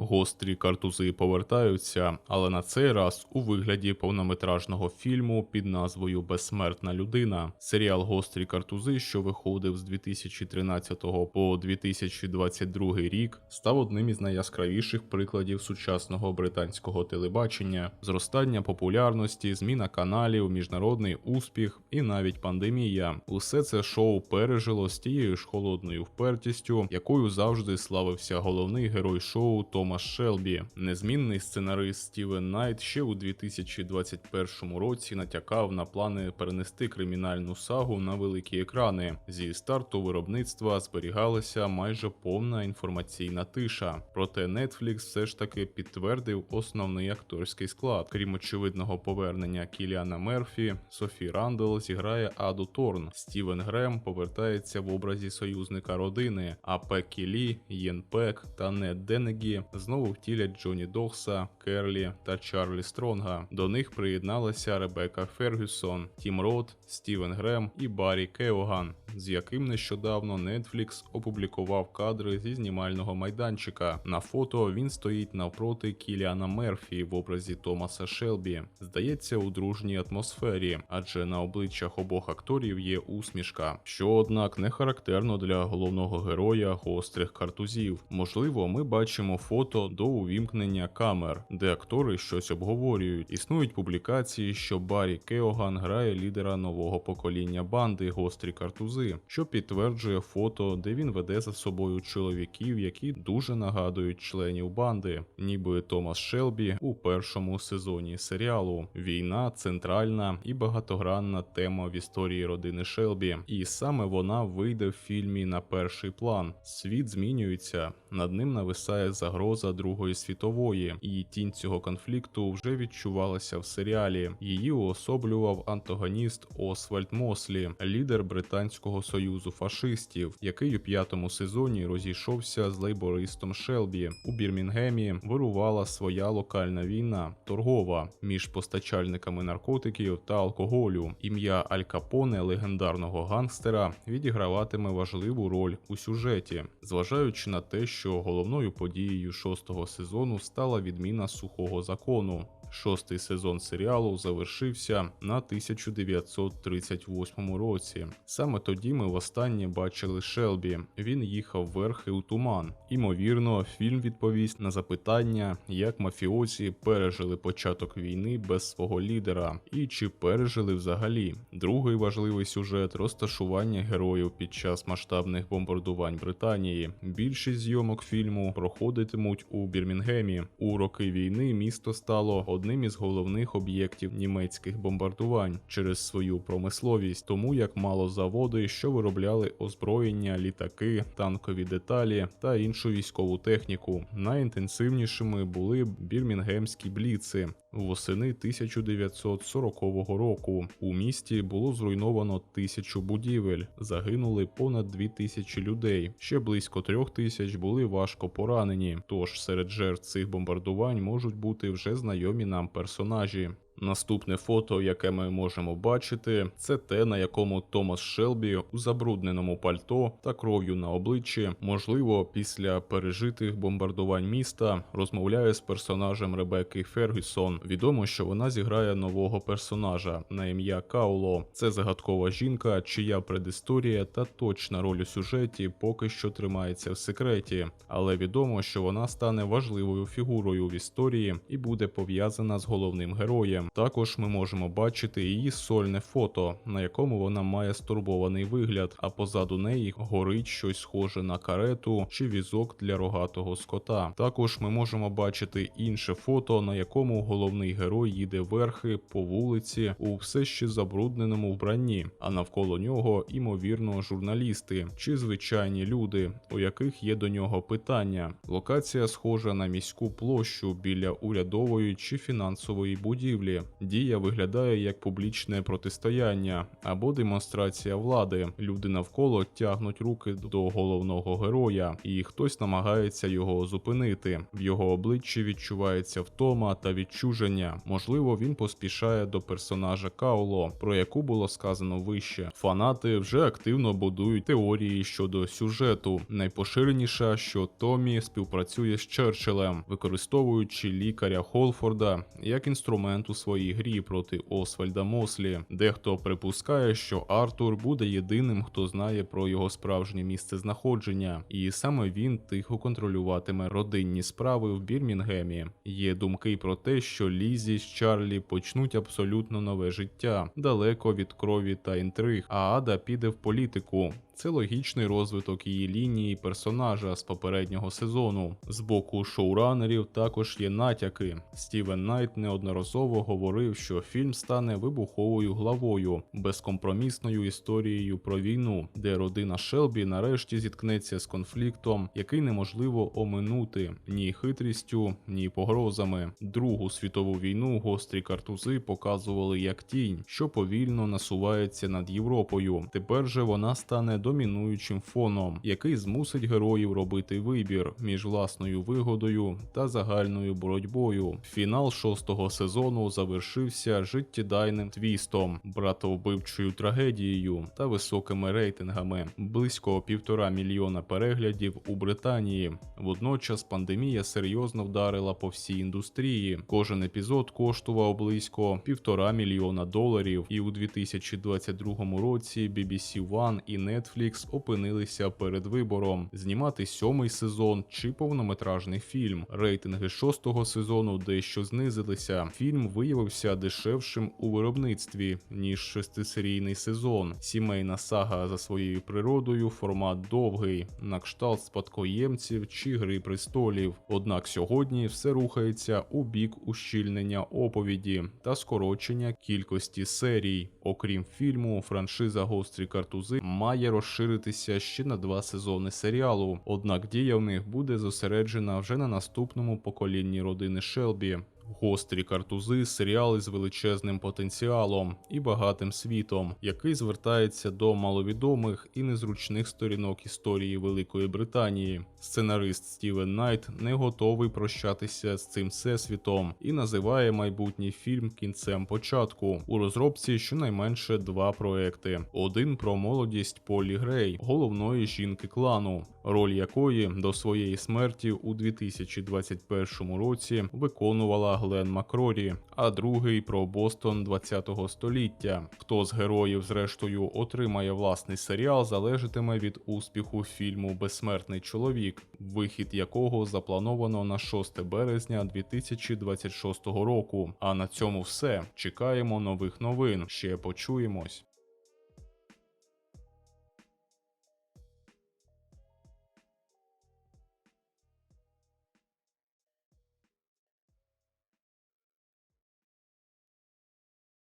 Гострі картузи повертаються, але на цей раз у вигляді повнометражного фільму під назвою Безсмертна людина. Серіал Гострі картузи, що виходив з 2013 по 2022 рік, став одним із найяскравіших прикладів сучасного британського телебачення, зростання популярності, зміна каналів, міжнародний успіх і навіть пандемія. Усе це шоу пережило з тією ж холодною впертістю, якою завжди славився головний герой шоу Томас Шелбі. Незмінний сценарист Стівен Найт ще у 2021 році натякав на плани перенести кримінальну сагу на великі екрани. Зі старту виробництва зберігалася майже повна інформаційна тиша. Проте Netflix все ж таки підтвердив основний акторський склад. Крім очевидного повернення Кіліана Мерфі, Софі Рандл зіграє Аду Торн. Стівен Грем повертається в образі союзника родини, а Пекі Лі, Єн Пек та Нед Денегі знову втілять Джоні Докса, Керлі та Чарлі Стронга. До них приєдналася Ребека Фергюсон, Тім Рот, Стівен Грем і Баррі Кеоган, з яким нещодавно Netflix опублікував кадри зі знімального майданчика. На фото він стоїть навпроти Кіліана Мерфі в образі Томаса Шелбі. Здається, у дружній атмосфері, адже на обличчях обох акторів є усмішка, що однак не характерно для головного героя гострих картузів. Можливо, ми бачимо фото до увімкнення камер, де актори щось обговорюють. Існують публікації, що Баррі Кеоган грає лідера нового покоління банди гострі картузи, що підтверджує фото, де він веде за собою чоловіків, які дуже нагадують членів банди, ніби Томас Шелбі у першому сезоні серіалу. Війна центральна і багатогранна тема в історії родини Шелбі, і саме вона вийде в фільмі на перший план. Світ змінюється, над ним нависає загроза Другої світової, і тінь цього конфлікту вже відчувалася в серіалі. Її уособлював антагоніст Освальд Мослі, лідер британського союзу фашистів, який у п'ятому сезоні розійшовся з лейбористом Шелбі. У Бірмінгемі вирувала своя локальна війна, торгова між постачальниками наркотиків та алкоголю. Ім'я Аль Капоне, легендарного гангстера, відіграватиме важливу роль у сюжеті, зважаючи на те, що головною подією шостого сезону стала відміна сухого закону. Шостий сезон серіалу завершився на 1938 році. Саме тоді ми востаннє бачили Шелбі. Він їхав верхи у туман. Імовірно, фільм відповість на запитання, як мафіозі пережили початок війни без свого лідера, і чи пережили взагалі. Другий важливий сюжет розташування героїв під час масштабних бомбардувань Британії. Більшість зйомок фільму проходитимуть у Бірмінгемі. У роки війни місто стало одним із головних об'єктів німецьких бомбардувань через свою промисловість, тому як мало заводи, що виробляли озброєння, літаки, танкові деталі та іншу військову техніку. Найінтенсивнішими були бірмінгемські бліци. Восени 1940 року у місті було зруйновано тисячу будівель, загинули понад дві тисячі людей. Ще близько трьох тисяч були важко поранені. Тож серед жертв цих бомбардувань можуть бути вже знайомі нам персонажі. Наступне фото, яке ми можемо бачити, це те, на якому Томас Шелбі у забрудненому пальто та кров'ю на обличчі, можливо, після пережитих бомбардувань міста, розмовляє з персонажем Ребекки Фергюсон. Відомо, що вона зіграє нового персонажа на ім'я Кауло. Це загадкова жінка, чия предісторія та точна роль у сюжеті поки що тримається в секреті, але відомо, що вона стане важливою фігурою в історії і буде пов'язана з головним героєм. Також ми можемо бачити її сольне фото, на якому вона має стурбований вигляд, а позаду неї горить щось схоже на карету чи візок для рогатого скота. Також ми можемо бачити інше фото, на якому головний герой їде верхи по вулиці у все ще забрудненому вбранні, а навколо нього, імовірно, журналісти чи звичайні люди, у яких є до нього питання. Локація схожа на міську площу біля урядової чи фінансової будівлі. Дія виглядає як публічне протистояння або демонстрація влади. Люди навколо тягнуть руки до головного героя, і хтось намагається його зупинити. В його обличчі відчувається втома та відчуження. Можливо, він поспішає до персонажа Кауло, про яку було сказано вище. Фанати вже активно будують теорії щодо сюжету. Найпоширеніша, що Томі співпрацює з Черчиллем, використовуючи лікаря Холфорда як інструмент у своїй грі проти Освальда Мослі. Дехто припускає, що Артур буде єдиним, хто знає про його справжнє місце знаходження, і саме він тихо контролюватиме родинні справи в Бірмінгемі. Є думки про те, що Лізі з Чарлі почнуть абсолютно нове життя, далеко від крові та інтриг, а Ада піде в політику. Це логічний розвиток її лінії персонажа з попереднього сезону. З боку шоуранерів також є натяки. Стівен Найт неодноразово говорив, що фільм стане вибуховою главою, безкомпромісною історією про війну, де родина Шелбі нарешті зіткнеться з конфліктом, який неможливо оминути ні хитрістю, ні погрозами. Другу світову війну гострі картузи показували як тінь, що повільно насувається над Європою. Тепер же вона стане домінуючим фоном, який змусить героїв робити вибір між власною вигодою та загальною боротьбою. Фінал шостого сезону завершився життєдайним твістом, братовбивчою трагедією та високими рейтингами близько півтора мільйона переглядів у Британії. Водночас пандемія серйозно вдарила по всій індустрії. Кожен епізод коштував близько півтора мільйона доларів, і у 2022 році BBC One і Netflix опинилися перед вибором: знімати сьомий сезон чи повнометражний фільм. Рейтинги шостого сезону дещо знизилися. Фільм виявився дешевшим у виробництві ніж шестисерійний сезон. Сімейна сага за своєю природою, формат довгий, на кшталт спадкоємців чи гри престолів. Однак сьогодні все рухається у бік ущільнення оповіді та скорочення кількості серій. Окрім фільму, франшиза Гострі картузи має розширитися ще на два сезони серіалу. Однак дія в них буде зосереджена вже на наступному поколінні родини Шелбі. Гострі картузи серіали з величезним потенціалом і багатим світом, який звертається до маловідомих і незручних сторінок історії Великої Британії. Сценарист Стівен Найт не готовий прощатися з цим всесвітом і називає майбутній фільм кінцем початку. У розробці щонайменше два проекти: один про молодість Полі Грей, головної жінки клану, роль якої до своєї смерті у 2021 році виконувала Глен Макрорі, а другий про Бостон 20-го століття. Хто з героїв, зрештою, отримає власний серіал, залежатиме від успіху фільму Безсмертний чоловік, вихід якого заплановано на 6 березня 2026 року. А на цьому все. Чекаємо нових новин. Ще почуємось.